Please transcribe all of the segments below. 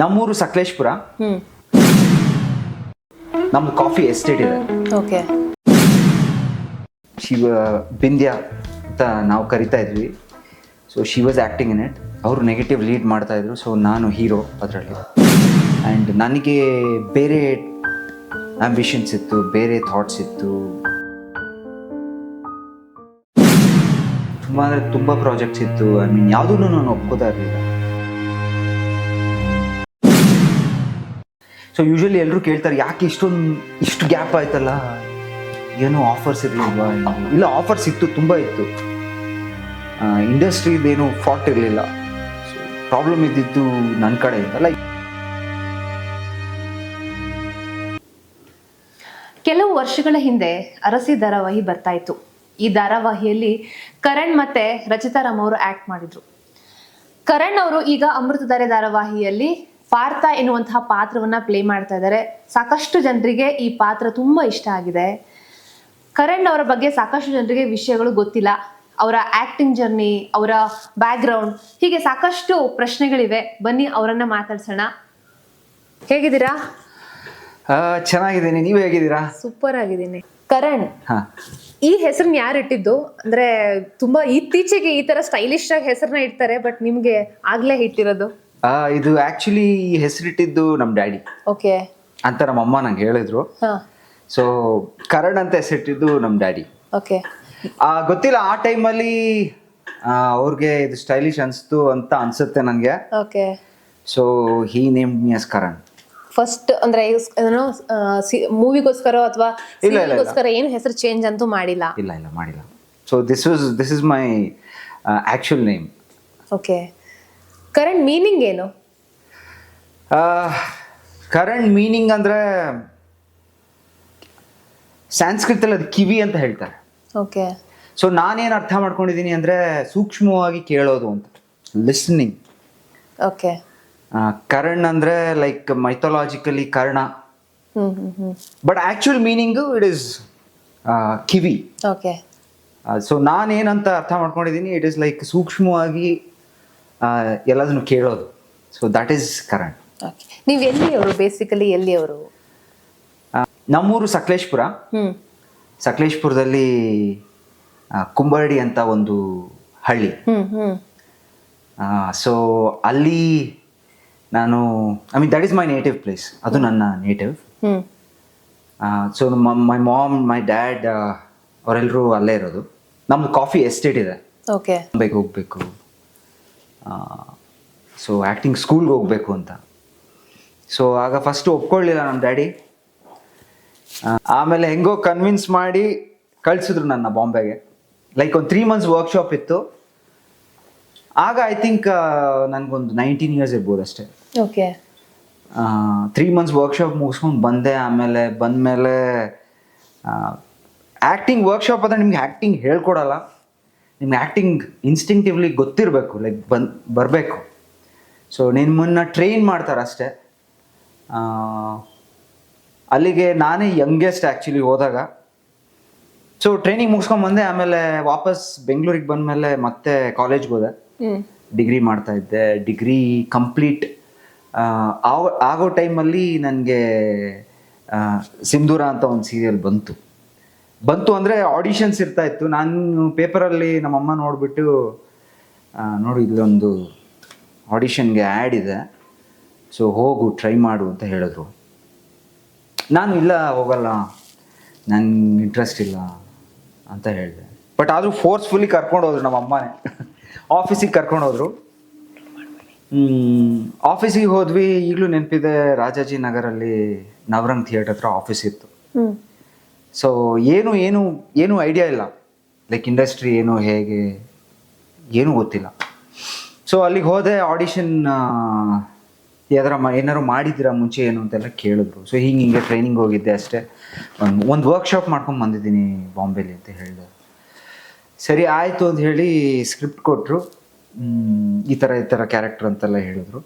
ನಮ್ಮೂರು ಸಕಲೇಶ್ಪುರ. ನಮ್ಮ coffee estate ಇದೆ. ಓಕೆ. ಶಿವ ಬಿಂದ್ಯ ಅಂತ ನಾವು ಕರಿತಾ ಇದ್ವಿ. So she was acting in it ಅವರು ನೆಗೆಟಿವ್ ಲೀಡ್ ಮಾಡ್ತಾ ಇದ್ರು. ಸೊ ನಾನು ಹೀರೋ ಅದರಲ್ಲಿ. ಆ್ಯಂಡ್ ನನಗೆ ಬೇರೆ ಆಂಬಿಷನ್ಸ್ ಇತ್ತು ಬೇರೆ ಥಾಟ್ಸ್ ಇತ್ತು. ತುಂಬ ಅಂದರೆ ತುಂಬ ಪ್ರಾಜೆಕ್ಟ್ಸ್ ಇತ್ತು. ಐ ಮೀನ್ ಯಾವುದೂ ನಾನು ಒಪ್ಕೋತಾ ಇರಲಿಲ್ಲ. ಸೊ ಯೂಶ್ವಲಿ ಎಲ್ಲರೂ ಕೇಳ್ತಾರೆ, ಯಾಕೆ ಇಷ್ಟೊಂದು, ಇಷ್ಟು ಗ್ಯಾಪ್ ಆಯ್ತಲ್ಲ? ಏನೋ ಆಫರ್ಸ್ ಇರಲಿಲ್ವಾ ಇಲ್ಲ? ಆಫರ್ಸ್ ಇತ್ತು, ತುಂಬ ಇತ್ತು. ಇಂಡಸ್ಟ್ರಿದೇನು ಫಾಟ್ ಇರಲಿಲ್ಲ. ಪ್ರಾಬ್ಲಮ್ ಇದ್ದಿದ್ದು ನನ್ನ ಕಡೆಯಿಂದ ಲೈಕ್ ಕೆಲವು ವರ್ಷಗಳ ಹಿಂದೆ ಅರಸಿ ಧಾರಾವಾಹಿ ಬರ್ತಾ ಇತ್ತು. ಈ ಧಾರಾವಾಹಿಯಲ್ಲಿ ಕರಣ್ ಮತ್ತೆ ರಚಿತಾ ರಾಮ್ ಅವರು ಆಕ್ಟ್ ಮಾಡಿದ್ರು. ಕರಣ್ ಅವರು ಈಗ ಅಮೃತಧಾರೆ ಧಾರಾವಾಹಿಯಲ್ಲಿ ಪಾರ್ಥ ಎನ್ನುವಂತಹ ಪಾತ್ರವನ್ನ ಪ್ಲೇ ಮಾಡ್ತಾ ಇದ್ದಾರೆ. ಸಾಕಷ್ಟು ಜನರಿಗೆ ಈ ಪಾತ್ರ ತುಂಬಾ ಇಷ್ಟ ಆಗಿದೆ. ಕರಣ್ ಅವರ ಬಗ್ಗೆ ಸಾಕಷ್ಟು ಜನರಿಗೆ ವಿಷಯಗಳು ಗೊತ್ತಿಲ್ಲ. ಅವರ ಆಕ್ಟಿಂಗ್ ಜರ್ನಿ ಅವರ ಬ್ಯಾಕ್ಗ್ರೌಂಡ್ ಹೀಗೆ ಸಾಕಷ್ಟು ಪ್ರಶ್ನೆಗಳಿವೆ. ಬನ್ನಿ ಅವರನ್ನ ಮಾತಾಡ್ಸೋಣ. ಹೇಗಿದ್ದೀರಾ? ಚೆನ್ನಾಗಿದ್ದೀನಿ. ನೀವು ಹೇಗಿದ್ದೀರಾ? ಸೂಪರ್ ಆಗಿದ್ದೀನಿ. ಕರಣ್ ಹಾಂ. ಈ ಹೆಸರನ್ನ ಯಾರು ಇಟ್ಟಿದ್ದು? ಅಂದ್ರೆ ತುಂಬಾ ಇತ್ತೀಚೆಗೆ ಈ ತರ ಸ್ಟೈಲಿಶ್ ಆಗಿ ಹೆಸರನ್ನ ಇಡ್ತಾರೆ ಬಟ್ ನಿಮ್ಗೆ ಆಗ್ಲೇ ಇಟ್ಟಿರೋದು ಇದು ಆಕ್ಚುಲಿ ಹೆಸರಿಟ್ಟಿದ್ದು ನಮ್ಮ ಡ್ಯಾಡಿ. ಓಕೆ ಅಂತ ನಮ್ಮ ಅಮ್ಮ ನಂಗೆ ಹೇಳಿದ್ರು. ಹಾ. ಸೊ ಕರಣ್ ಅಂತ ಹೆಸರಿಟ್ಟಿದ್ದು ನಮ್ಮ ಡ್ಯಾಡಿ. ಓಕೆ ಗೊತ್ತಿಲ್ಲ ಆ ಟೈಮಲ್ಲಿ ಅವ್ರಿಗೆ ಇದು ಸ್ಟೈಲಿಶ್ ಅನಿಸ್ತು ಅಂತ ಅನ್ಸುತ್ತೆ ನನಗೆ okay so he name me is Karan. First ಅಂದ್ರೆ ಏನೋ ಮೂವಿಗೋಸ್ಕರ ಅಥವಾ ಇಲ್ಲ, ಏನು ಹೆಸರು ಚೇಂಜ್ ಅಂತೂ ಮಾಡಿಲ್ಲ? ಇಲ್ಲ ಇಲ್ಲ ಮಾಡಿಲ್ಲ. So this was this is my actual name okay Karan meaning ಏನು? ಕರೆಂಟ್ ಮೀನಿಂಗ್ ಅಂದರೆ ಸಂಸ್ಕೃತದಲ್ಲಿ ಅದು ಕಿವಿ ಅಂತ ಹೇಳ್ತಾರೆ. ಓಕೆ ಸೊ ನಾನೇನು ಅರ್ಥ ಮಾಡ್ಕೊಂಡಿದ್ದೀನಿ ಅಂದರೆ ಸೂಕ್ಷ್ಮವಾಗಿ ಕೇಳೋದು ಅಂತ. ಲಿಸ್ನಿಂಗ್ ಓಕೆ ಕರಣ್ ಅಂದರೆ like mythologically Karna. But actual meaning it is kiwi. Okay so ನಾನೇನಂತ ಅರ್ಥ ಮಾಡ್ಕೊಂಡಿದ್ದೀನಿ ಇಟ್ ಇಸ್ ಲೈಕ್ ಸೂಕ್ಷ್ಮವಾಗಿ ಎಲ್ಲದನ್ನು ಕೇಳೋದು. ಸೊ ದಟ್ ಈಸ್ ಕರಣ್ ನೀವು ಎಲ್ಲಿಯವರು ಬೇಸಿಕಲಿ ಎಲ್ಲಿಯವರು? ನಮ್ಮೂರು ಸಕಲೇಶ್ಪುರ. ಸಕಲೇಶ್ಪುರದಲ್ಲಿ ಕುಂಬರಡಿ ಅಂತ ಒಂದು ಹಳ್ಳಿ. ಸೊ ಅಲ್ಲಿ ನಾನು I mean that is my native place ಅದು ನನ್ನ native so my mom my dad ಅವರೆಲ್ಲರೂ ಅಲ್ಲೇ ಇರೋದು. ನಮ್ದು ಕಾಫಿ ಎಸ್ಟೇಟ್ ಇದೆ. ಓಕೆ ಬಾಂಬೆಗೆ ಹೋಗಬೇಕು. ಸೊ ಆ್ಯಕ್ಟಿಂಗ್ ಸ್ಕೂಲ್ಗೆ ಹೋಗಬೇಕು ಅಂತ. ಸೊ ಆಗ ಫಸ್ಟು ಒಪ್ಕೊಳ್ಳಿಲ್ಲ ನಮ್ಮ ಡ್ಯಾಡಿ ಆಮೇಲೆ ಹೆಂಗೋ ಕನ್ವಿನ್ಸ್ ಮಾಡಿ ಕಳಿಸಿದ್ರು ನನ್ನ ಬಾಂಬೆಗೆ. ಲೈಕ್ ಒಂದು ತ್ರೀ ಮಂತ್ಸ್ ವರ್ಕ್ಶಾಪ್ ಇತ್ತು. ಆಗ ಐ ಥಿಂಕ್ ನನಗೊಂದು ನೈನ್ಟೀನ್ ಇಯರ್ಸ್ ಇರ್ಬೋದು ಅಷ್ಟೇ. ಓಕೆ ತ್ರೀ ಮಂತ್ಸ್ ವರ್ಕ್ಶಾಪ್ ಮುಗಿಸ್ಕೊಂಡು ಬಂದೆ ಆಮೇಲೆ ಬಂದಮೇಲೆ ಆ್ಯಕ್ಟಿಂಗ್ ವರ್ಕ್ಶಾಪ್ ಅಂದರೆ ನಿಮ್ಗೆ ಆ್ಯಕ್ಟಿಂಗ್ ಹೇಳ್ಕೊಡಲ್ಲ. ನಿಮ್ಗೆ ಆ್ಯಕ್ಟಿಂಗ್ ಇನ್ಸ್ಟಿಂಕ್ಟಿವ್ಲಿ ಗೊತ್ತಿರಬೇಕು ಲೈಕ್ ಬಂದ್ ಬರಬೇಕು. ಸೊ ನಿಮ್ಮನ್ನ ಟ್ರೈನ್ ಮಾಡ್ತಾರೆ ಅಷ್ಟೇ. ಅಲ್ಲಿಗೆ ನಾನೇ ಯಂಗೆಸ್ಟ್ ಆ್ಯಕ್ಚುಲಿ ಹೋದಾಗ. ಸೊ ಟ್ರೈನಿಂಗ್ ಮುಗಿಸ್ಕೊಂಡು ಬಂದೆ ಆಮೇಲೆ ವಾಪಸ್ ಬೆಂಗಳೂರಿಗೆ ಬಂದಮೇಲೆ ಮತ್ತೆ ಕಾಲೇಜ್ಗೆ ಹೋದೆ. ಡಿಗ್ರಿ ಮಾಡ್ತಾ ಇದ್ದೆ. ಡಿಗ್ರಿ ಕಂಪ್ಲೀಟ್ ಆಗೋ ಟೈಮಲ್ಲಿ ನನಗೆ ಸಿಂಧೂರ ಅಂತ ಒಂದು ಸೀರಿಯಲ್ ಬಂತು. ಬಂತು ಅಂದರೆ ಆಡಿಷನ್ಸ್ ಇರ್ತಾ ಇತ್ತು. ನಾನು ಪೇಪರಲ್ಲಿ ನಮ್ಮಮ್ಮ ನೋಡಿಬಿಟ್ಟು ನೋಡು ಇಲ್ಲೊಂದು ಆಡಿಷನ್ಗೆ ಆ್ಯಡ್ ಇದೆ. ಸೊ ಹೋಗು ಟ್ರೈ ಮಾಡು ಅಂತ ಹೇಳಿದ್ರು. ನಾನು ಇಲ್ಲ, ಹೋಗಲ್ಲ. ನನಗೆ ಇಂಟ್ರೆಸ್ಟ್ ಇಲ್ಲ ಅಂತ ಹೇಳಿದೆ. ಬಟ್ ಆದರೂ ಫೋರ್ಸ್ಫುಲ್ಲಿ ಕರ್ಕೊಂಡು ಹೋದ್ರು ನಮ್ಮ ಅಮ್ಮನೇ ಆಫೀಸಿಗೆ ಕರ್ಕೊಂಡು ಹೋದ್ರು. ಆಫೀಸಿಗೆ ಹೋದ್ವಿ. ಈಗಲೂ ನೆನಪಿದೆ, ರಾಜಾಜಿ ನಗರಲ್ಲಿ ನವರಂಗ್ ಥಿಯೇಟರ್ ಹತ್ರ ಆಫೀಸ್ ಇತ್ತು. ಸೊ ಏನು ಏನು ಏನು ಐಡಿಯಾ ಇಲ್ಲ. ಲೈಕ್ ಇಂಡಸ್ಟ್ರಿ ಏನು, ಹೇಗೆ, ಏನೂ ಗೊತ್ತಿಲ್ಲ. ಸೊ ಅಲ್ಲಿಗೆ ಹೋದೆ ಆಡಿಷನ್ ಯಾವ್ದಾರ ಏನಾರು ಮಾಡಿದ್ದೀರಾ ಮುಂಚೆ ಏನು ಅಂತೆಲ್ಲ ಕೇಳಿದ್ರು. ಸೊ ಹಿಂಗೆ ಹಿಂಗೆ ಟ್ರೈನಿಂಗ್ ಹೋಗಿದ್ದೆ ಅಷ್ಟೇ. ಒಂದು ಒಂದು ವರ್ಕ್ಶಾಪ್ ಮಾಡ್ಕೊಂಡು ಬಂದಿದ್ದೀನಿ ಬಾಂಬೆಲಿ ಅಂತ ಹೇಳಿದೆ ಸರಿ, ಆಯಿತು ಅಂತ ಹೇಳಿ ಸ್ಕ್ರಿಪ್ಟ್ ಕೊಟ್ಟರು ಈ ಥರ ಈ ಥರ ಕ್ಯಾರೆಕ್ಟರ್ ಅಂತೆಲ್ಲ ಹೇಳಿದ್ರು.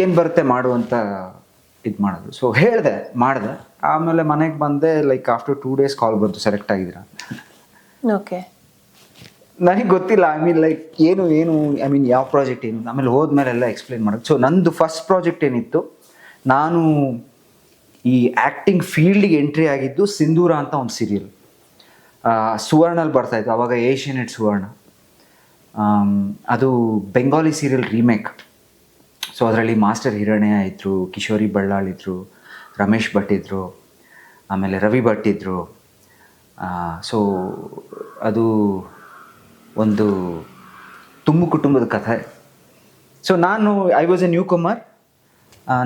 ಏನು ಬರುತ್ತೆ ಮಾಡು ಅಂತ ಇದು ಮಾಡಿದ್ರು. ಸೊ ಹೇಳಿದೆ ಮಾಡಿದೆ. ಆಮೇಲೆ ಮನೆಗೆ ಬಂದೆ like after two days call ಬಂತು ಸೆಲೆಕ್ಟ್ ಆಗಿದ್ದೀರಾ? ಓಕೆ ನನಗೆ ಗೊತ್ತಿಲ್ಲ ಐ ಮೀನ್ ಲೈಕ್ ಏನು ಏನು ಐ ಮೀನ್ ಯಾವ ಪ್ರಾಜೆಕ್ಟ್ ಏನು? ಆಮೇಲೆ ಹೋದ್ಮೇಲೆಲ್ಲ ಎಕ್ಸ್ಪ್ಲೇನ್ ಮಾಡೋದು. ಸೊ ನಂದು ಫಸ್ಟ್ ಪ್ರಾಜೆಕ್ಟ್ ಏನಿತ್ತು ನಾನು ಈ ಆ್ಯಕ್ಟಿಂಗ್ ಫೀಲ್ಡಿಗೆ ಎಂಟ್ರಿ ಆಗಿದ್ದು ಸಿಂಧೂರ ಅಂತ ಒಂದು ಸೀರಿಯಲ್ ಸುವರ್ಣಲ್ಲಿ ಬರ್ತಾಯಿತ್ತು ಅವಾಗ ಏಷ್ಯನೆಟ್ ಸುವರ್ಣ. ಅದು ಬೆಂಗಾಲಿ ಸೀರಿಯಲ್ ರೀಮೇಕ್ ಸೊ ಅದರಲ್ಲಿ ಮಾಸ್ಟರ್ ಹಿರಣ್ಯ ಇದ್ದರು ಕಿಶೋರಿ ಬಳ್ಳಾಳ್ ಇದ್ದರು ರಮೇಶ್ ಭಟ್ ಇದ್ದರು ಆಮೇಲೆ ರವಿ ಭಟ್ ಇದ್ದರು ಸೊ ಅದು ಒಂದು ತುಂಬು ಕುಟುಂಬದ ಕಥೆ. ಸೊ ನಾನು I was a new Kumar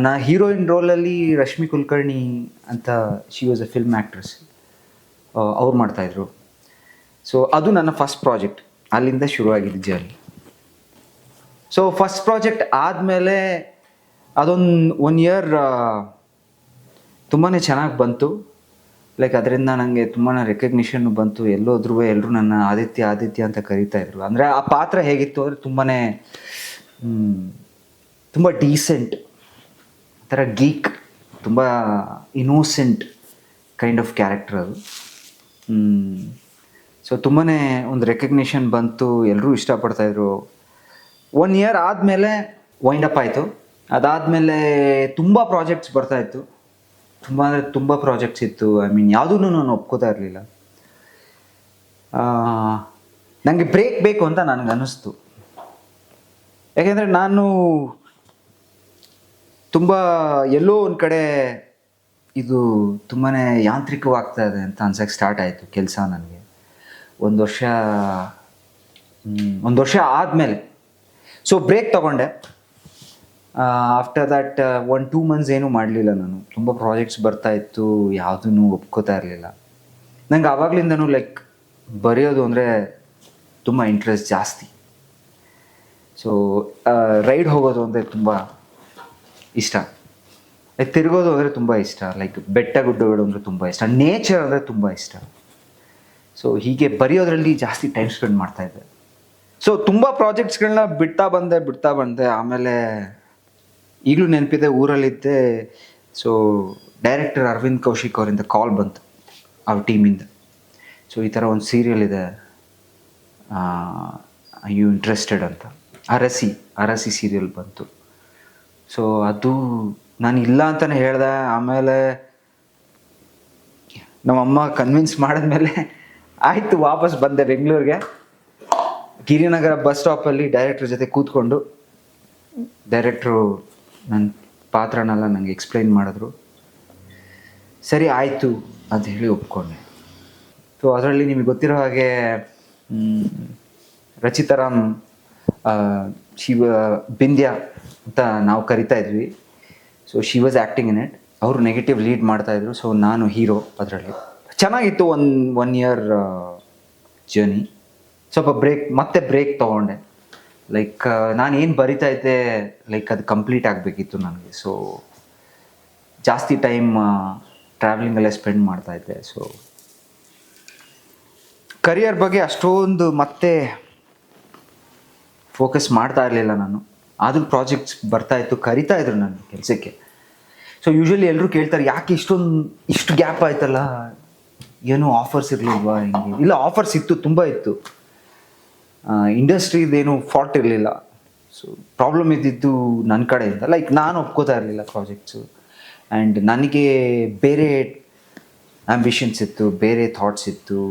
ನಾ ಹೀರೋಯಿನ್ ರೋಲಲ್ಲಿ ರಶ್ಮಿ ಕುಲಕರ್ಣಿ ಅಂತ she was a film actress ಅವ್ರು ಮಾಡ್ತಾಯಿದ್ರು ಸೊ ಅದು ನನ್ನ ಫಸ್ಟ್ ಪ್ರಾಜೆಕ್ಟ್ ಅಲ್ಲಿಂದ ಶುರುವಾಗಿದ್ದು ಜರ್ನಿ ಸೊ ಫಸ್ಟ್ ಪ್ರಾಜೆಕ್ಟ್ ಆದಮೇಲೆ ಅದೊಂದು ಒನ್ ಇಯರ್ ತುಂಬಾ ಚೆನ್ನಾಗಿ ಬಂತು. ಲೈಕ್ ಅದರಿಂದ ನನಗೆ ತುಂಬಾ ರೆಕಗ್ನಿಷನ್ ಬಂತು. ಎಲ್ಲೋದ್ರೂ ಎಲ್ಲರೂ ನನ್ನ ಆದಿತ್ಯ ಆದಿತ್ಯ ಅಂತ ಕರೀತಾ ಇದ್ರು. ಅಂದರೆ ಆ ಪಾತ್ರ ಹೇಗಿತ್ತು ಅಂದರೆ ತುಂಬಾ ತುಂಬ ಡೀಸೆಂಟ್ ಥರ ಗೀಕ್ ತುಂಬ ಇನೋಸೆಂಟ್ ಕೈಂಡ್ ಆಫ್ ಕ್ಯಾರೆಕ್ಟರ್ ಅದು. ಸೊ ತುಂಬಾ ಒಂದು ರೆಕಗ್ನಿಷನ್ ಬಂತು. ಎಲ್ಲರೂ ಇಷ್ಟಪಡ್ತಾಯಿದ್ರು ಒನ್ ಇಯರ್ ಆದಮೇಲೆ ವೈಂಡ್ ಅಪ್ ಆಯಿತು. ಅದಾದಮೇಲೆ ತುಂಬ ಪ್ರಾಜೆಕ್ಟ್ಸ್ ಬರ್ತಾ ಇತ್ತು. ತುಂಬ ಅಂದರೆ ತುಂಬ ಪ್ರಾಜೆಕ್ಟ್ಸ್ ಇತ್ತು. ಐ ಮೀನ್ ಯಾವುದೂ ನಾನು ಒಪ್ಕೋತಾ ಇರಲಿಲ್ಲ. ನನಗೆ ಬ್ರೇಕ್ ಬೇಕು ಅಂತ ನನಗೆ ಅನ್ನಿಸ್ತು. ಯಾಕೆಂದರೆ ನಾನು ತುಂಬ ಎಲ್ಲೋ ಒಂದು ಕಡೆ ಇದು ತುಂಬಾ ಯಾಂತ್ರಿಕವಾಗ್ತಾ ಇದೆ ಅಂತ ಅನ್ಸಕ್ಕೆ ಸ್ಟಾರ್ಟ್ ಆಯಿತು. ಕೆಲಸ ನನಗೆ. ಒಂದು ವರ್ಷ ಒಂದು ವರ್ಷ ಆದಮೇಲೆ. ಸೊ ಬ್ರೇಕ್ ತಗೊಂಡೆ. After that one two months ಏನೂ ಮಾಡಲಿಲ್ಲ ನಾನು. ತುಂಬ ಪ್ರಾಜೆಕ್ಟ್ಸ್ ಬರ್ತಾ ಇತ್ತು ಯಾವುದೂ ಒಪ್ಕೋತಾ ಇರಲಿಲ್ಲ. ನಂಗೆ ಆವಾಗಲಿಂದನೂ ಲೈಕ್ ಬರೆಯೋದು ಅಂದರೆ ತುಂಬ ಇಂಟ್ರೆಸ್ಟ್ ಜಾಸ್ತಿ. ಸೊ ರೈಡ್ ಹೋಗೋದು ಅಂದರೆ ತುಂಬ ಇಷ್ಟ. ತಿರುಗೋದು ಅಂದರೆ ತುಂಬ ಇಷ್ಟ. ಲೈಕ್ ಬೆಟ್ಟ ಗುಡ್ಡಗಳು ಅಂದರೆ ತುಂಬ ಇಷ್ಟ. ನೇಚರ್ ಅಂದರೆ ತುಂಬ ಇಷ್ಟ. ಸೊ ಹೀಗೆ ಬರೆಯೋದ್ರಲ್ಲಿ ಜಾಸ್ತಿ ಟೈಮ್ ಸ್ಪೆಂಡ್ ಮಾಡ್ತಾ ಇದ್ದೆ. ಸೊ ತುಂಬ ಪ್ರಾಜೆಕ್ಟ್ಸ್ಗಳನ್ನ ಬಿಡ್ತಾ ಬಂದೆ ಬಿಡ್ತಾ ಬಂದೆ. ಆಮೇಲೆ ಈಗಲೂ ನೆನಪಿದೆ, ಊರಲ್ಲಿದ್ದೆ. ಸೊ ಡೈರೆಕ್ಟರ್ ಅರವಿಂದ್ ಕೌಶಿಕ್ ಅವರಿಂದ ಕಾಲ್ ಬಂತು, ಅವ್ರ ಟೀಮಿಂದ ಸೊ ಈ ಥರ ಒಂದು ಸೀರಿಯಲ್ ಇದೆ. ಯು ಇಂಟ್ರೆಸ್ಟೆಡ್ ಅಂತ. ಅರಸಿ ಅರಸಿ ಸೀರಿಯಲ್ ಬಂತು. ಸೊ ಅದು ನಾನು ಇಲ್ಲ ಅಂತಲೇ ಹೇಳ್ದೆ. ಆಮೇಲೆ ನಮ್ಮಮ್ಮ ಕನ್ವಿನ್ಸ್ ಮಾಡಿದ್ಮೇಲೆ ಆಯಿತು, ವಾಪಸ್ ಬಂದೆ ಬೆಂಗಳೂರಿಗೆ. ಗಿರಿನಗರ ಬಸ್ ಸ್ಟಾಪಲ್ಲಿ ಡೈರೆಕ್ಟ್ರ್ ಜೊತೆ ಕೂತ್ಕೊಂಡು ಡೈರೆಕ್ಟ್ರು ನನ್ನ ಪಾತ್ರನೆಲ್ಲ ನನಗೆ ಎಕ್ಸ್ಪ್ಲೈನ್ ಮಾಡಿದ್ರು. ಸರಿ, ಆಯಿತು ಅಂತ ಹೇಳಿ ಒಪ್ಕೊಂಡೆ. ಸೊ ಅದರಲ್ಲಿ ನಿಮಗೆ ಗೊತ್ತಿರೋ ಹಾಗೆ ರಚಿತಾರಾಮ್ ಶಿವ, ಬಿಂದ್ಯ ಅಂತ ನಾವು ಕರಿತಾ ಇದ್ವಿ. So she was acting in it ಅವರು ನೆಗೆಟಿವ್ ಲೀಡ್ ಮಾಡ್ತಾಯಿದ್ರು ಸೊ ನಾನು ಹೀರೋ ಅದರಲ್ಲಿ. ಚೆನ್ನಾಗಿತ್ತು ಒನ್ ಒನ್ ಇಯರ್ ಜರ್ನಿ ಸ್ವಲ್ಪ ಬ್ರೇಕ್ ಮತ್ತೆ ಬ್ರೇಕ್ ತಗೊಂಡೆ. ಲೈಕ್ ನಾನು ಏನು ಬರಿತಾ ಇದ್ದೆ ಲೈಕ್ ಅದು ಕಂಪ್ಲೀಟ್ ಆಗಬೇಕಿತ್ತು ನನಗೆ. ಸೊ ಜಾಸ್ತಿ ಟೈಮ್ ಟ್ರಾವೆಲಿಂಗಲ್ಲೇ ಸ್ಪೆಂಡ್ ಮಾಡ್ತಾ ಇದ್ದೆ. ಸೊ ಕರಿಯರ್ ಬಗ್ಗೆ ಅಷ್ಟೊಂದು ಮತ್ತೆ ಫೋಕಸ್ ಮಾಡ್ತಾ ಇರಲಿಲ್ಲ ನಾನು. ಆದರೂ ಪ್ರಾಜೆಕ್ಟ್ಸ್ ಬರ್ತಾ ಇತ್ತು, ಕರಿತಾ ಇದ್ರು ನಾನು ಕೆಲಸಕ್ಕೆ. ಸೊ ಯೂಶ್ವಲಿ ಎಲ್ಲರೂ ಕೇಳ್ತಾರೆ, ಯಾಕೆ ಇಷ್ಟೊಂದು, ಇಷ್ಟು ಗ್ಯಾಪ್ ಆಯ್ತಲ್ಲ? ಏನೂ ಆಫರ್ಸ್ ಇರಲಿಲ್ವಾ ಹಿಂಗೆ? ಇಲ್ಲ ಆಫರ್ಸ್ ಇತ್ತು, ತುಂಬ ಇತ್ತು. ಇಂಡಸ್ಟ್ರಿದೇನು ಫಾಲ್ಟ್ ಇರಲಿಲ್ಲ. ಸೊ ಪ್ರಾಬ್ಲಮ್ ಇದ್ದಿದ್ದು ನನ್ನ ಕಡೆಯಿಂದ. ಲೈಕ್ ನಾನು ಒಪ್ಕೋತಾ ಇರಲಿಲ್ಲ ಪ್ರಾಜೆಕ್ಟ್ಸು ಆ್ಯಂಡ್ ನನಗೆ ಬೇರೆ ಆ್ಯಂಬಿಷನ್ಸ್ ಇತ್ತು, ಬೇರೆ ಥಾಟ್ಸ್ ಇತ್ತು.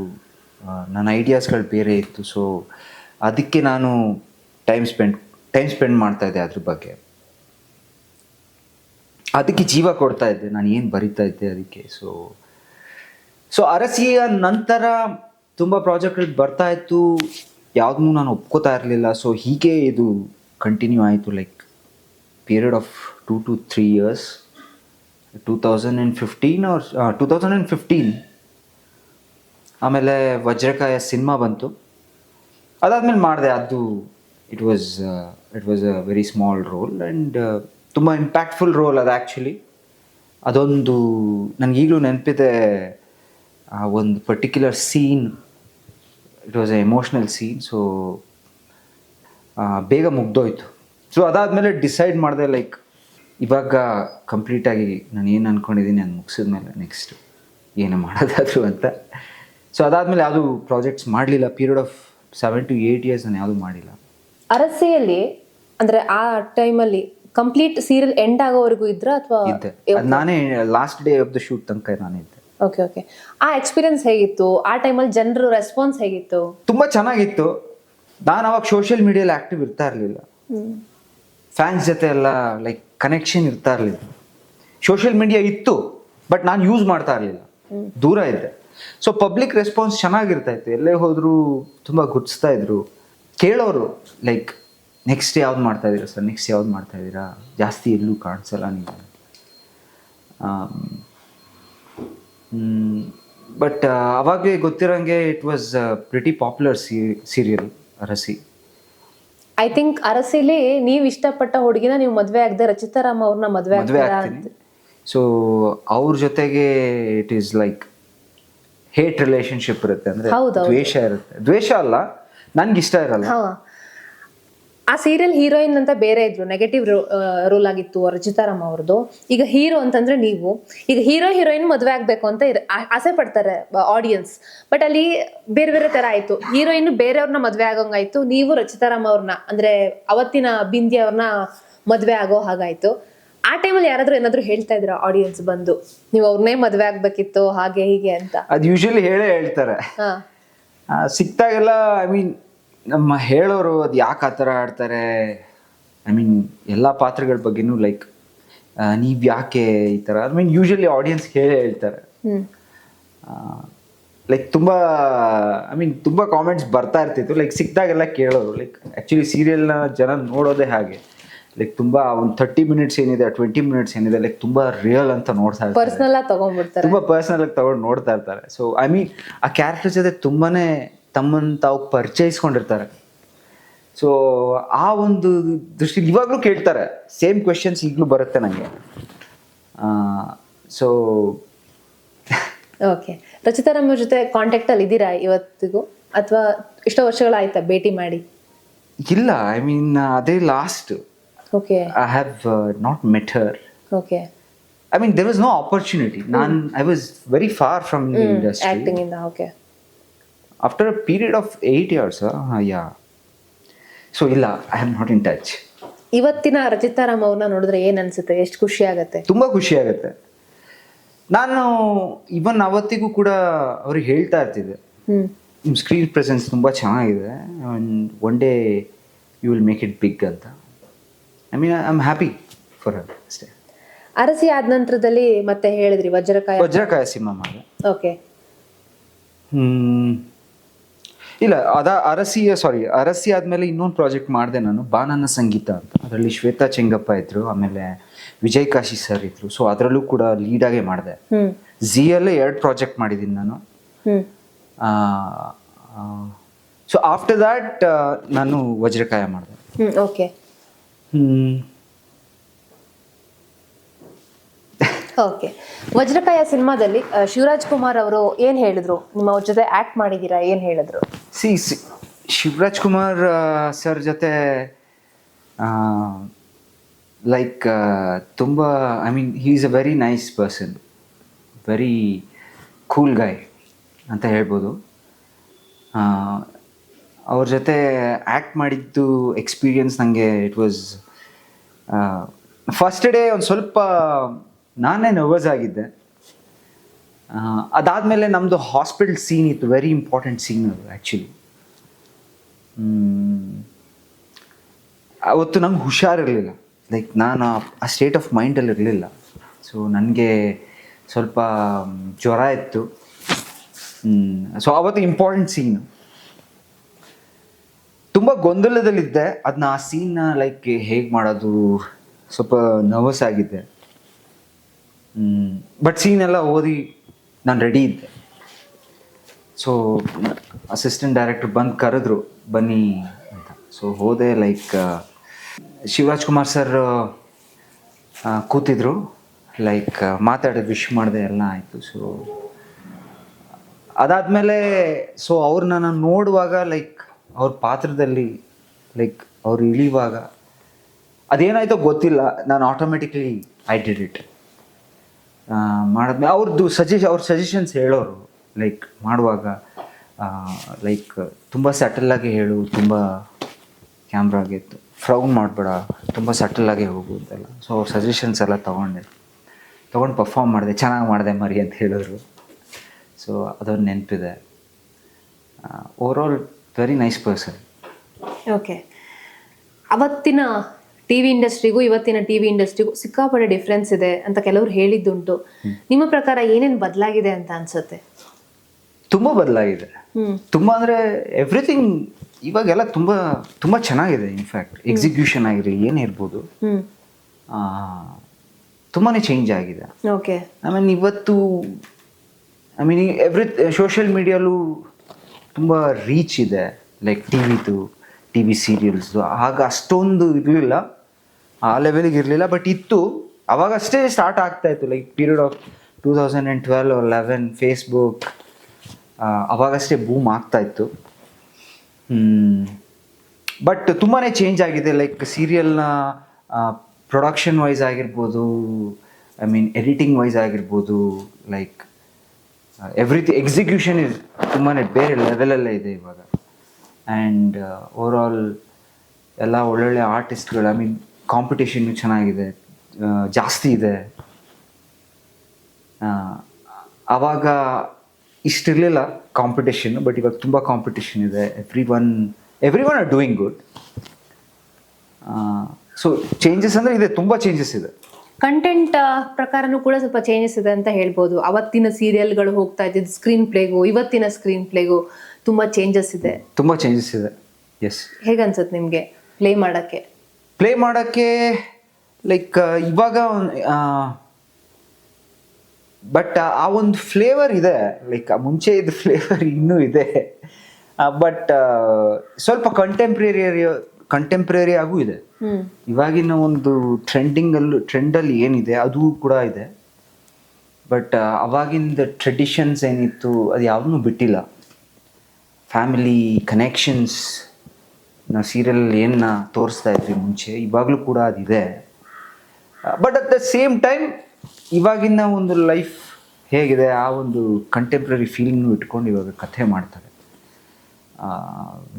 ನನ್ನ ಐಡಿಯಾಸ್ಗಳು ಬೇರೆ ಇತ್ತು. ಸೊ ಅದಕ್ಕೆ ನಾನು ಟೈಮ್ ಸ್ಪೆಂಡ್ ಟೈಮ್ ಸ್ಪೆಂಡ್ ಮಾಡ್ತಾ ಇದ್ದೆ ಅದ್ರ ಬಗ್ಗೆ. ಅದಕ್ಕೆ ಜೀವ ಕೊಡ್ತಾ ಇದ್ದೆ. ನಾನು ಏನು ಬರಿತಾ ಇದ್ದೆ ಅದಕ್ಕೆ. ಸೊ ಸೊ ಅರಸಿಯ ನಂತರ ತುಂಬ ಪ್ರಾಜೆಕ್ಟ್ಗಳು ಬರ್ತಾ ಇತ್ತು. ಯಾವುದನ್ನೂ ನಾನು ಒಪ್ಕೋತಾ ಇರಲಿಲ್ಲ. ಸೊ ಹೀಗೆ ಇದು ಕಂಟಿನ್ಯೂ ಆಯಿತು like period of two to three years two thousand and fifteen ಅವ್ರ ಟೂ ತೌಸಂಡ್ ಆ್ಯಂಡ್ ಫಿಫ್ಟೀನ್ ಆಮೇಲೆ ವಜ್ರಕಾಯ ಸಿನಿಮಾ ಬಂತು. ಅದಾದಮೇಲೆ ಮಾಡಿದೆ, ಅದು it was it was a very small role and ತುಂಬ ಇಂಪ್ಯಾಕ್ಟ್ಫುಲ್ ರೋಲ್ ಅದು ಆ್ಯಕ್ಚುಲಿ ಅದೊಂದು ನನಗೀಗಲೂ ನೆನಪಿದೆ, ಆ, ಒಂದು particular scene it was a emotional scene so ಬೇಗ ಮುಗ್ದೋಯ್ತು. ಸೊ ಅದಾದಮೇಲೆ ಡಿಸೈಡ್ ಮಾಡಿದೆ ಲೈಕ್ ಇವಾಗ ಕಂಪ್ಲೀಟಾಗಿ ನಾನು ಏನು ಅಂದ್ಕೊಂಡಿದ್ದೀನಿ ಅದು ಮುಗಿಸಿದ್ಮೇಲೆ ನೆಕ್ಸ್ಟ್ ಏನು ಮಾಡೋದಾದ್ರು ಅಂತ. ಸೊ ಅದಾದಮೇಲೆ ಯಾವುದು ಪ್ರಾಜೆಕ್ಟ್ಸ್ ಮಾಡಲಿಲ್ಲ. Period of seven to eight years ನಾನು ಯಾವುದೂ ಮಾಡಿಲ್ಲ. ಅರಸೆಯಲ್ಲಿ ಅಂದರೆ ಆ ಟೈಮಲ್ಲಿ ಕಂಪ್ಲೀಟ್ ಸೀರಿಯಲ್ ಎಂಡ್ ಆಗೋವರೆಗೂ ಇದ್ರ ಅಥವಾ ನಾನೇ last day of the shoot ತನಕ ನಾನೇ ಇದ್ದೆ ಓಕೆ ಓಕೆ ಆ ಎಕ್ಸ್ಪೀರಿಯನ್ಸ್ ಹೇಗಿತ್ತು? ಆ ಟೈಮಲ್ಲಿ ಜನರು ರೆಸ್ಪಾನ್ಸ್ ಹೇಗಿತ್ತು? ತುಂಬ ಚೆನ್ನಾಗಿತ್ತು. ನಾನು ಅವಾಗ ಸೋಷಿಯಲ್ ಮೀಡಿಯಲ್ಲಿ ಆ್ಯಕ್ಟಿವ್ ಇರ್ತಾ ಇರಲಿಲ್ಲ. ಫ್ಯಾನ್ಸ್ ಜೊತೆ ಎಲ್ಲ ಲೈಕ್ ಕನೆಕ್ಷನ್ ಇರ್ತಾ ಇರಲಿಲ್ಲ. ಸೋಷಿಯಲ್ ಮೀಡಿಯಾ ಇತ್ತು ಬಟ್ ನಾನು ಯೂಸ್ ಮಾಡ್ತಾ ಇರಲಿಲ್ಲ. ದೂರ ಇದ್ದೆ. ಸೊ ಪಬ್ಲಿಕ್ ರೆಸ್ಪಾನ್ಸ್ ಚೆನ್ನಾಗಿರ್ತಾ ಇತ್ತು ಎಲ್ಲೇ ಹೋದರೂ ತುಂಬ ಗುರ್ತಿಸ್ತಾ ಇದ್ರು. ಕೇಳೋರು ಲೈಕ್ ನೆಕ್ಸ್ಟ್ ಯಾವ್ದು ಮಾಡ್ತಾ ಇದ್ದೀರಾ ಸರ್ ನೆಕ್ಸ್ಟ್ ಯಾವ್ದು ಮಾಡ್ತಾ ಇದ್ದೀರಾ ಜಾಸ್ತಿ ಎಲ್ಲೂ ಕಾಣಿಸಲ್ಲ ನೀವು. ಬಟ್ ಅವಾಗಲೇ ಗೊತ್ತಿರೋಂಗೆ it was pretty popular serial Arasi. I think ಅರಸಿಲಿ ನೀವು ಇಷ್ಟಪಟ್ಟ ಹುಡುಗಿನ ನೀವು ಮದುವೆ ಆಗದೆ ರಚಿತಾರಾಮ್ ಅವ್ರನ್ನ ಮದುವೆ ಮದುವೆ ಆಗ್ತೀನಿ. ಸೊ ಅವ್ರ ಜೊತೆಗೆ it is like hate relationship ಇರುತ್ತೆ. ಅಂದ್ರೆ. ದ್ವೇಷ ಇರುತ್ತೆ. ದ್ವೇಷ ಅಲ್ಲ ನನ್ಗೆ ಇಷ್ಟ ಇರಲ್ಲ. ಹಾ. ಆ ಸೀರಿಯಲ್ ಹೀರೋಯಿನ್ ಅಂತ ಬೇರೆ ಇದ್ರು. ನೆಗೆಟಿವ್ ರೋಲ್ ಆಗಿತ್ತು ರಚಿತಾರಾಮ್ ಅವ್ರದ್ದು ಈಗ ಹೀರೋ ಅಂತಂದ್ರೆ ನೀವು. ಈಗ ಹೀರೋ ಹೀರೋಯಿನ್ ಮದುವೆ ಆಗ್ಬೇಕು ಅಂತ ಆಸೆ ಪಡ್ತಾರೆ ಆಡಿಯನ್ಸ್ ಬಟ್ ಅಲ್ಲಿ ಬೇರೆ ಬೇರೆ ತರ ಆಯ್ತು. ಹೀರೋಯಿನ್ ಬೇರೆಯವ್ರನ್ನ ಮದ್ವೆ ಆಗೋಂಗಾಯ್ತು. ನೀವು ರಚಿತಾರಾಮ್ ಅವ್ರನ್ನ ಅಂದ್ರೆ ಅವತ್ತಿನ ಬಿಂದಿ ಅವ್ರನ್ನ ಮದ್ವೆ ಆಗೋ ಹಾಗಾಯ್ತು. ಆ ಟೈಮಲ್ಲಿ ಯಾರಾದ್ರೂ ಏನಾದ್ರು ಹೇಳ್ತಾ ಇದ್ರ ಆಡಿಯನ್ಸ್ ಬಂದು? ನೀವು ಅವ್ರನ್ನೇ ಮದ್ವೆ ಆಗ್ಬೇಕಿತ್ತು ಹಾಗೆ ಹೀಗೆ ಅಂತ? ಅದು ಯೂಶಲಿ ಹೇಳೇ ಹೇಳ್ತಾರೆ. ಸಿಕ್ತಾಗೆಲ್ಲ ಐ ಮೀನ್ ನಮ್ಮ ಹೇಳೋರು ಅದು ಯಾಕೆ ಆ ಥರ ಆಡ್ತಾರೆ? ಐ ಮೀನ್ ಎಲ್ಲ ಪಾತ್ರಗಳ ಬಗ್ಗೆನೂ ಲೈಕ್ ನೀವು ಯಾಕೆ ಈ ಥರ? ಐ ಮೀನ್ ಯೂಶಲಿ ಆಡಿಯನ್ಸ್ ಹೇಳಿ ಹೇಳ್ತಾರೆ. ಲೈಕ್ ತುಂಬ ಐ ಮೀನ್ ತುಂಬ ಕಾಮೆಂಟ್ಸ್ ಬರ್ತಾ ಇರ್ತಿತ್ತು. ಲೈಕ್ ಸಿಕ್ತಾಗೆಲ್ಲ ಕೇಳೋರು ಲೈಕ್ ಆ್ಯಕ್ಚುಲಿ ಸೀರಿಯಲ್ನ ಜನ ನೋಡೋದೇ ಹಾಗೆ. ಲೈಕ್ ತುಂಬ ಒಂದು ಥರ್ಟಿ ಮಿನಿಟ್ಸ್ ಏನಿದೆ ಟ್ವೆಂಟಿ ಮಿನಿಟ್ಸ್ ಏನಿದೆ ಲೈಕ್ ತುಂಬ ರಿಯಲ್ ಅಂತ ನೋಡ್ತಾ ಇರ್ತಾರೆ. ಪರ್ಸನಲ್ ಆಗಿ ತಗೊಂಡ್ಬಿಡ್ತಾರೆ. ತುಂಬ ಪರ್ಸನಲ್ ಆಗಿ ತಗೊಂಡು ನೋಡ್ತಾ ಇರ್ತಾರೆ. ಸೊ ಐ ಮೀನ್ ಆ ಕ್ಯಾರೆಕ್ಟರ್ ಜೊತೆ ತುಂಬಾನೇ ತಮ್ಮನ್ನು ತಾವು ಪರಿಚಯಿಸ್ಕೊಂಡಿರ್ತಾರೆ. ಸೊ ಆ ಒಂದು ದೃಷ್ಟಿ ಇವಾಗಲೂ ಕೇಳ್ತಾರೆ. ಸೇಮ್ ಕ್ವೆಶನ್ಸ್ ಈಗಲೂ ಬರುತ್ತೆ ನನಗೆ ಸೊ ಓಕೆ ರಚಿತಾರಾಮ್ ನಮ್ಮ ಜೊತೆ ಕಾಂಟ್ಯಾಕ್ಟಲ್ಲಿ ಇದ್ದೀರಾ ಇವತ್ತಿಗೂ? ಅಥವಾ ಇಷ್ಟೋ ವರ್ಷಗಳಾಯ್ತಾ ಭೇಟಿ ಮಾಡಿ? ಇಲ್ಲ ಐ ಮೀನ್ ಅದೇ last okay I have not met her okay I mean there was no opportunity ನಾನು I was very far from industry okay after a period of eight years yeah so ಇಲ್ಲ I am not in touch ಇವತ್ತಿನ ರಚಿತಾರಾಮ್ ಅವ್ರನ್ನ ನೋಡಿದ್ರೆ ಏನ್ ಅನ್ಸುತ್ತೆ? ಎಷ್ಟು ಖುಷಿ ಆಗುತ್ತೆ? ತುಂಬ ಖುಷಿ ಆಗುತ್ತೆ. ನಾನು ಇವನ್ ಅವತ್ತಿಗೂ ಕೂಡ ಅವ್ರಿಗೆ ಹೇಳ್ತಾ ಇರ್ತಿದ್ದೆ. ನಿಮ್ಮ ಸ್ಕ್ರೀನ್ ಪ್ರೆಸೆನ್ಸ್ ತುಂಬ ಚೆನ್ನಾಗಿದೆ. One day you will make it big ಅಂತ. I mean I am happy for her ಅಷ್ಟೇ. ಅರಸಿ ಆದ ನಂತರದಲ್ಲಿ ಮತ್ತೆ ಹೇಳಿದ್ರಿ ವಜ್ರಕಾಯ ವಜ್ರಕಾಯ ಸಿಂಹ ಮಾಡ. Okay hmm. ಇಲ್ಲ ಅದ ಅರಸಿಯ ಸಾರಿ ಅರಸಿ ಆದಮೇಲೆ ಇನ್ನೊಂದು ಪ್ರಾಜೆಕ್ಟ್ ಮಾಡಿದೆ ನಾನು ಬಾನನ ಸಂಗೀತ ಅಂತ. ಅದರಲ್ಲಿ ಶ್ವೇತಾ ಚೆಂಗಪ್ಪ ಇದ್ರು ಆಮೇಲೆ ವಿಜಯ್ ಕಾಶಿ ಸರ್ ಇದ್ರು. ಸೊ ಅದರಲ್ಲೂ ಕೂಡ ಲೀಡಾಗೆ ಮಾಡಿದೆ. ಜಿ ಝಿಯಲ್ಲೇ ಎರಡು ಪ್ರಾಜೆಕ್ಟ್ ಮಾಡಿದ್ದೀನಿ ನಾನು. ಸೊ ಆಫ್ಟರ್ ದ್ಯಾಟ್ ನಾನು ವಜ್ರಕಾಯ ಮಾಡಿದೆ. ಓಕೆ ಓಕೆ ವಜ್ರಕಾಯ ಸಿನಿಮಾದಲ್ಲಿ ಶಿವರಾಜ್ ಕುಮಾರ್ ಅವರು ಏನು ಹೇಳಿದ್ರು? ನಿಮ್ಮ ಅವ್ರ ಜೊತೆ ಆಕ್ಟ್ ಮಾಡಿದೀರಾ ಏನು ಹೇಳಿದ್ರು? ಸಿ ಶಿವರಾಜ್ ಕುಮಾರ್ ಸರ್ ಜೊತೆ ಲೈಕ್ ತುಂಬ I mean he is a very nice person very cool guy ಅಂತ ಹೇಳ್ಬೋದು. ಅವ್ರ ಜೊತೆ ಆ್ಯಕ್ಟ್ ಮಾಡಿದ್ದು ಎಕ್ಸ್ಪೀರಿಯನ್ಸ್ ನನಗೆ ಇಟ್ ವಾಸ್ ಫಸ್ಟ್ ಡೇ ಒಂದು ಸ್ವಲ್ಪ ನಾನೇ ನರ್ವಸ್ ಆಗಿದ್ದೆ. ಅದಾದಮೇಲೆ ನಮ್ಮದು ಹಾಸ್ಪಿಟಲ್ ಸೀನ್ ಇತ್ತು ವೆರಿ ಇಂಪಾರ್ಟೆಂಟ್ ಸೀನ್ ಅದು ಆ್ಯಕ್ಚುಲಿ ಅವತ್ತು ನಂಗೆ ಹುಷಾರಿರಲಿಲ್ಲ. ಲೈಕ್ ನಾನು ಆ- ಸ್ಟೇಟ್ ಆಫ್ ಮೈಂಡಲ್ಲಿ ಇರಲಿಲ್ಲ. ಸೊ ನನಗೆ ಸ್ವಲ್ಪ ಜ್ವರ ಇತ್ತು. ಸೊ ಅವತ್ತು ಇಂಪಾರ್ಟೆಂಟ್ ಸೀನ್ ತುಂಬ ಗೊಂದಲದಲ್ಲಿದ್ದೆ. ಅದನ್ನ ಆ ಸೀನ್ನ ಲೈಕ್ ಹೇಗೆ ಮಾಡೋದು, ಸ್ವಲ್ಪ ನರ್ವಸ್ ಆಗಿದ್ದೆ. ಬಟ್ ಸೀನ್ ಎಲ್ಲ ಓದಿ ನಾನು ರೆಡಿ ಇದ್ದೆ. ಸೊ ಅಸಿಸ್ಟೆಂಟ್ ಡೈರೆಕ್ಟರ್ ಬಂದು ಕರೆದ್ರು, ಬನ್ನಿ ಅಂತ. ಸೊ ಹೋದೆ ಲೈಕ್ ಶಿವರಾಜ್ ಕುಮಾರ್ ಸರ್ ಕೂತಿದ್ರು. ಲೈಕ್ ಮಾತಾಡಿದ ವಿಶ್ ಮಾಡಿದೆ, ಎಲ್ಲ ಆಯಿತು. ಸೊ ಅದಾದಮೇಲೆ ಸೊ ಅವ್ರನ್ನ ನಾನು ನೋಡುವಾಗ ಲೈಕ್ ಅವ್ರ ಪಾತ್ರದಲ್ಲಿ ಲೈಕ್ ಅವ್ರು ಇಳಿಯುವಾಗ, ಅದೇನಾಯ್ತೋ ಗೊತ್ತಿಲ್ಲ. ನಾನು ಆಟೋಮೆಟಿಕ್ಲಿ ಐ ಡಿಡ್ ಇಟ್ ಮಾಡಿದ್ಮೇಲೆ ಅವ್ರದ್ದು ಸಜೆಶ ಅವ್ರ ಸಜೆಷನ್ಸ್ ಹೇಳೋರು ಲೈಕ್ ಮಾಡುವಾಗ ಲೈಕ್ ತುಂಬ ಸಟಲ್ಲಾಗಿ ಹೇಳು, ತುಂಬ ಕ್ಯಾಮ್ರಾಗೆ ಫ್ರೌನ್ ಮಾಡಬೇಡ, ತುಂಬ ಸಟಲ್ಲಾಗಿ ಹೋಗು ಅಂತೆಲ್ಲ. ಸೊ ಅವ್ರ ಸಜೆಷನ್ಸ್ ಎಲ್ಲ ತೊಗೊಂಡೆ. ತೊಗೊಂಡು ಪರ್ಫಾರ್ಮ್ ಮಾಡಿದೆ, ಚೆನ್ನಾಗಿ ಮಾಡಿದೆ ಮರಿ ಅಂತ ಹೇಳಿದ್ರು ಸೊ ಅದೊಂದು ನೆನಪಿದೆ. Over all very nice person okay ಅವತ್ತಿನ ಟಿ ವಿ ಇಂಡಸ್ಟ್ರಿಗೂ ಇವತ್ತಿನ ಟಿ ವಿ ಇಂಡಸ್ಟ್ರಿಗೂ ಸಿಕ್ಕಾಪಟ್ಟೆ ಡಿಫ್ರೆನ್ಸ್ ಇದೆ ಅಂತ ಕೆಲವರು ಹೇಳಿದ್ದುಂಟು. ನಿಮ್ಮ ಪ್ರಕಾರ ಏನೇನು ಬದಲಾಗಿದೆ ಅಂತ ಅನ್ಸುತ್ತೆ? ತುಂಬ ಬದಲಾಗಿದೆ. ತುಂಬಾ ಅಂದರೆ ಎವ್ರಿಥಿಂಗ್ ಇವಾಗೆಲ್ಲ ತುಂಬ ತುಂಬ ಚೆನ್ನಾಗಿದೆ ಇನ್ಫ್ಯಾಕ್ಟ್ ಎಕ್ಸಿಕ್ಯೂಷನ್ ಆಗಿರಲಿ ಏನೇ ಇರ್ಬೋದು. ತುಂಬಾನೇ ತುಂಬಾ ಚೇಂಜ್ ಆಗಿದೆ. ಓಕೆ ಐ ಮೀನ್ ಇವತ್ತು ಐ ಮೀನ್ ಎವ್ರಿ ಸೋಷಿಯಲ್ ಮೀಡಿಯಲ್ಲೂ ತುಂಬ ರೀಚ್ ಇದೆ. ಲೈಕ್ ಟಿ ವಿದು ಟಿ ವಿ ಸೀರಿಯಲ್ಸ್ದು ಆಗ ಅಷ್ಟೊಂದು ಇರಲಿಲ್ಲ. ಆ ಲೆವೆಲಿಗೆ ಇರಲಿಲ್ಲ ಬಟ್ ಇತ್ತು. ಅವಾಗಷ್ಟೇ ಸ್ಟಾರ್ಟ್ ಆಗ್ತಾ ಇತ್ತು like period of two thousand and twelve eleven Facebook ಅವಾಗಷ್ಟೇ boom ಆಗ್ತಾ ಇತ್ತು. ಬಟ್ ತುಂಬಾ ಚೇಂಜ್ ಆಗಿದೆ ಲೈಕ್ ಸೀರಿಯಲ್ನ ಪ್ರೊಡಕ್ಷನ್ ವೈಸ್ ಆಗಿರ್ಬೋದು ಐ ಮೀನ್ ಎಡಿಟಿಂಗ್ ವೈಸ್ ಆಗಿರ್ಬೋದು ಲೈಕ್ ಎವ್ರಿಥಿಂಗ್ ಎಕ್ಸಿಕ್ಯೂಷನ್ ಇಸ್ ತುಂಬಾ ಬೇರೆ ಲೆವೆಲಲ್ಲೇ ಇದೆ ಇವಾಗ. ಆ್ಯಂಡ್ ಓವರ್ ಆಲ್ ಎಲ್ಲ ಒಳ್ಳೊಳ್ಳೆ ಆರ್ಟಿಸ್ಟ್ಗಳು ಐ ಮೀನ್ ಕಾಂಪಿಟೇಷನ್ನು ಚೆನ್ನಾಗಿದೆ ಜಾಸ್ತಿ ಇದೆ. ಆವಾಗ ಇಷ್ಟಿರಲಿಲ್ಲ ಕಾಂಪಿಟೇಷನ್ ಬಟ್ ಇವಾಗ ತುಂಬ ಕಾಂಪಿಟೇಷನ್ ಇದೆ. Every one every one are doing good so changes ಅಂದರೆ ಇದೆ ತುಂಬ ಚೇಂಜಸ್ ಇದೆ. ಕಂಟೆಂಟ್ ಪ್ರಕಾರನೂ ಕೂಡ ಸ್ವಲ್ಪ ಚೇಂಜಸ್ ಇದೆ ಅಂತ ಹೇಳ್ಬೋದು. ಅವತ್ತಿನ ಸೀರಿಯಲ್ಗಳು ಹೋಗ್ತಾ ಇದ್ದಿದ್ದು ಸ್ಕ್ರೀನ್ ಪ್ಲೇಗೂ ಇವತ್ತಿನ ಸ್ಕ್ರೀನ್ ಪ್ಲೇಗೂ ತುಂಬ ಚೇಂಜಸ್ ಇದೆ. ತುಂಬ ಚೇಂಜಸ್ ಇದೆ. ಎಸ್ ಹೇಗನ್ಸುತ್ತೆ ನಿಮಗೆ? ಪ್ಲೇ ಮಾಡಕ್ಕೆ? ಪ್ಲೇ ಮಾಡೋಕ್ಕೆ ಲೈಕ್ ಇವಾಗ ಬಟ್ ಆ ಒಂದು ಫ್ಲೇವರ್ ಇದೆ. ಲೈಕ್ ಮುಂಚೆ ಇದ್ದ ಫ್ಲೇವರ್ ಇನ್ನೂ ಇದೆ. ಬಟ್ ಸ್ವಲ್ಪ ಕಂಟೆಂಪ್ರರಿ ಕಂಟೆಂಪ್ರರಿ ಆಗೂ ಇದೆ. ಇವಾಗಿನ ಒಂದು ಟ್ರೆಂಡಿಂಗಲ್ಲೂ ಟ್ರೆಂಡಲ್ಲಿ ಏನಿದೆ ಅದು ಕೂಡ ಇದೆ. ಬಟ್ ಅವಾಗಿಂದ ಟ್ರೆಡಿಷನ್ಸ್ ಏನಿತ್ತು ಅದು ಯಾವನ್ನೂ ಬಿಟ್ಟಿಲ್ಲ. ಫ್ಯಾಮಿಲಿ ಕನೆಕ್ಷನ್ಸ್ ನಾವು ಸೀರಿಯಲ್ ಏನ ತೋರಿಸ್ತಾ ಇದ್ರಿ ಮುಂಚೆ? ಇವಾಗಲೂ ಕೂಡ ಅದಿದೆ. But at the same time ಇವಾಗಿನ ಒಂದು ಲೈಫ್ ಹೇಗಿದೆ? ಆ ಒಂದು ಕಂಟೆಂಪ್ರರಿ ಫೀಲಿಂಗ್ನು ಇಟ್ಕೊಂಡು ಇವಾಗ ಕಥೆ ಮಾಡ್ತಾರೆ.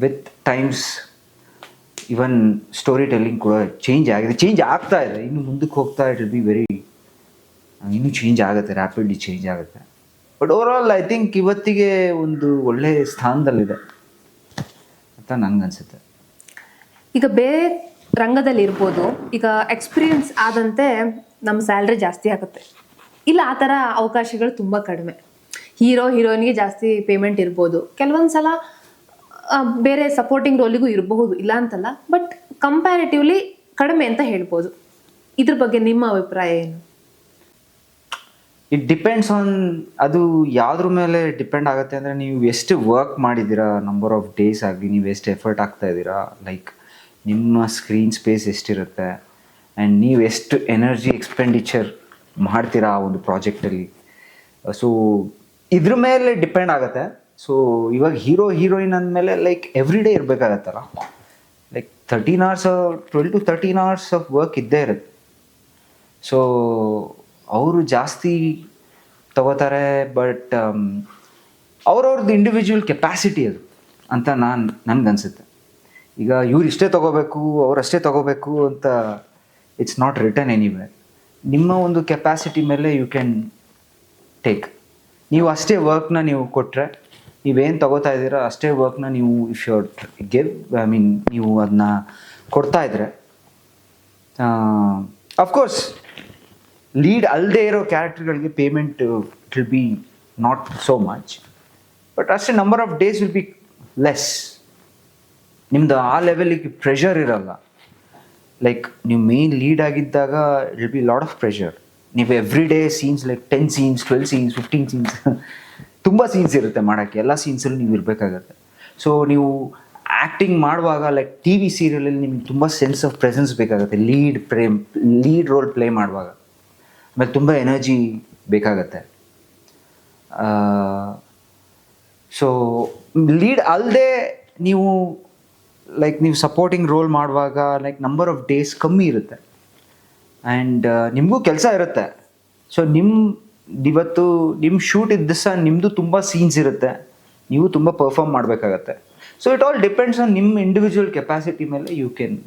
With times even story telling ಕೂಡ ಚೇಂಜ್ ಆಗಿದೆ. ಚೇಂಜ್ ಆಗ್ತಾ ಇದೆ. ಇನ್ನು ಮುಂದಕ್ಕೆ ಹೋಗ್ತಾ ಇಟ್ ಬಿ ವೆರಿ ಇನ್ನೂ ಚೇಂಜ್ ಆಗುತ್ತೆ. ರ್ಯಾಪಿಡ್ಲಿ ಚೇಂಜ್ ಆಗುತ್ತೆ. But over all I think ಇವತ್ತಿಗೆ ಒಂದು ಒಳ್ಳೆಯ ಸ್ಥಾನದಲ್ಲಿದೆ ಅಂತ ನನಗನ್ಸುತ್ತೆ ಈಗ ಬೇರೆ ರಂಗದಲ್ಲಿ ಇರ್ಬೋದು ಈಗ ಎಕ್ಸ್ಪೀರಿಯನ್ಸ್ ಆದಂತೆ ನಮ್ಮ ಸ್ಯಾಲ್ರಿ ಜಾಸ್ತಿ ಆಗುತ್ತೆ. ಇಲ್ಲ, ಆ ಥರ ಅವಕಾಶಗಳು ತುಂಬ ಕಡಿಮೆ. ಹೀರೋ ಹೀರೋಯಿನ್ಗೆ ಜಾಸ್ತಿ ಪೇಮೆಂಟ್ ಇರ್ಬೋದು. ಕೆಲವೊಂದು ಸಲ ಬೇರೆ ಸಪೋರ್ಟಿಂಗ್ ರೋಲಿಗೂ ಇರಬಹುದು, ಇಲ್ಲ ಅಂತಲ್ಲ ಬಟ್ ಕಂಪ್ಯಾರಿಟಿವ್ಲಿ ಕಡಿಮೆ ಅಂತ ಹೇಳ್ಬೋದು. ಇದ್ರ ಬಗ್ಗೆ ನಿಮ್ಮ ಅಭಿಪ್ರಾಯ ಏನು? ಇಟ್ ಡಿಪೆಂಡ್ಸ್ ಆನ್ ಅದು ಯಾವ್ದ್ರ ಮೇಲೆ ಡಿಪೆಂಡ್ ಆಗುತ್ತೆ ಅಂದರೆ ನೀವು ಎಷ್ಟು ವರ್ಕ್ ಮಾಡಿದ್ದೀರಾ ನಂಬರ್ ಆಫ್ ಡೇಸ್ ಆಗಲಿ, ನೀವು ಎಷ್ಟು ಎಫರ್ಟ್ ಆಗ್ತಾ ಇದ್ದೀರಾ ಲೈಕ್ ನಿಮ್ಮ ಸ್ಕ್ರೀನ್ ಸ್ಪೇಸ್ ಎಷ್ಟಿರುತ್ತೆ? ಆ್ಯಂಡ್ ನೀವು ಎಷ್ಟು ಎನರ್ಜಿ ಎಕ್ಸ್ಪೆಂಡಿಚರ್ ಮಾಡ್ತೀರಾ ಆ ಒಂದು ಪ್ರಾಜೆಕ್ಟಲ್ಲಿ ಸೊ ಇದ್ರ ಮೇಲೆ ಡಿಪೆಂಡ್ ಆಗುತ್ತೆ. ಸೊ ಇವಾಗ ಹೀರೋ ಹೀರೋಯಿನ್ ಅಂದಮೇಲೆ like every day ಇರಬೇಕಾಗತ್ತಲ್ಲ? Like thirteen hours twelve to thirteen hours of work ಇದ್ದೇ ಇರುತ್ತೆ. ಸೊ ಅವರು ಜಾಸ್ತಿ ತಗೋತಾರೆ ಬಟ್ ಅವ್ರವ್ರದ್ದು ಇಂಡಿವಿಜುವಲ್ ಕೆಪ್ಯಾಸಿಟಿ ಅದು ಅಂತ ನಾನು, ನನಗನ್ಸುತ್ತೆ. ಈಗ ಇವ್ರು ಇಷ್ಟೇ ತಗೋಬೇಕು ಅವರಷ್ಟೇ ತಗೋಬೇಕು ಅಂತ ಇಟ್ಸ್ ನಾಟ್ ರಿಟರ್ನ್ ಎನಿವೆ ನಿಮ್ಮ ಒಂದು ಕೆಪಾಸಿಟಿ ಮೇಲೆ ಯು ಕ್ಯಾನ್ ಟೇಕ್ ನೀವು ಅಷ್ಟೇ ವರ್ಕ್ನ ನೀವು ಕೊಟ್ಟರೆ ನೀವೇನು ತಗೋತಾ ಇದ್ದೀರಾ ಅಷ್ಟೇ ವರ್ಕ್ನ ನೀವು if you give I mean ನೀವು ಅದನ್ನ ಕೊಡ್ತಾ ಇದ್ರೆ ಅಫ್ಕೋರ್ಸ್ ಲೀಡ್ ಅಲ್ಲದೆ ಇರೋ ಕ್ಯಾರೆಕ್ಟರ್ಗಳಿಗೆ payment will be not so much but ಅಷ್ಟೇ number of days will be less ನಿಮ್ದು ಆ ಲೆವೆಲಿಗೆ ಪ್ರೆಷರ್ ಇರಲ್ಲ. ಲೈಕ್ ನೀವು ಮೇನ್ ಲೀಡ್ ಆಗಿದ್ದಾಗ it be lot of pressure ನೀವು every day scenes like ten scenes twelve scenes fifteen scenes ತುಂಬ scenes ಇರುತ್ತೆ ಮಾಡೋಕ್ಕೆ. ಎಲ್ಲ ಸೀನ್ಸಲ್ಲಿ ನೀವು ಇರಬೇಕಾಗತ್ತೆ. ಸೊ ನೀವು ಆ್ಯಕ್ಟಿಂಗ್ ಮಾಡುವಾಗ ಲೈಕ್ ಟಿ ವಿ ಸೀರಿಯಲಲ್ಲಿ ನಿಮ್ಗೆ ತುಂಬ ಸೆನ್ಸ್ ಆಫ್ ಪ್ರೆಸೆನ್ಸ್ ಬೇಕಾಗುತ್ತೆ. ಲೀಡ್ ಪ್ರೇಮ್ ಲೀಡ್ ರೋಲ್ ಪ್ಲೇ ಮಾಡುವಾಗ. ಆಮೇಲೆ ತುಂಬ ಎನರ್ಜಿ ಬೇಕಾಗತ್ತೆ. ಸೊ ಲೀಡ್ ಅಲ್ಲದೆ ನೀವು ಲೈಕ್ ನೀವು ಸಪೋರ್ಟಿಂಗ್ ರೋಲ್ ಮಾಡುವಾಗ ಲೈಕ್ ನಂಬರ್ ಆಫ್ ಡೇಸ್ ಕಮ್ಮಿ ಇರುತ್ತೆ. ಆ್ಯಂಡ್ ನಿಮಗೂ ಕೆಲಸ ಇರುತ್ತೆ. ಸೊ ನಿಮ್ಮ ಇವತ್ತು ನಿಮ್ಮ ಶೂಟ್ ಇದ್ದ ದಿವಸ ನಿಮ್ಮದು ತುಂಬ ಸೀನ್ಸ್ ಇರುತ್ತೆ. ನೀವು ತುಂಬ ಪರ್ಫಾರ್ಮ್ ಮಾಡಬೇಕಾಗತ್ತೆ. So it all depends on ನಿಮ್ಮ ಇಂಡಿವಿಜುವಲ್ ಕೆಪಾಸಿಟಿ ಮೇಲೆ ಯು ಕ್ಯಾನ್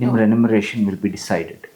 ನಿಮ್ಮ ರೆನ್ಯುಮರೇಷನ್ ವಿಲ್ ಬಿ ಡಿಸೈಡೆಡ್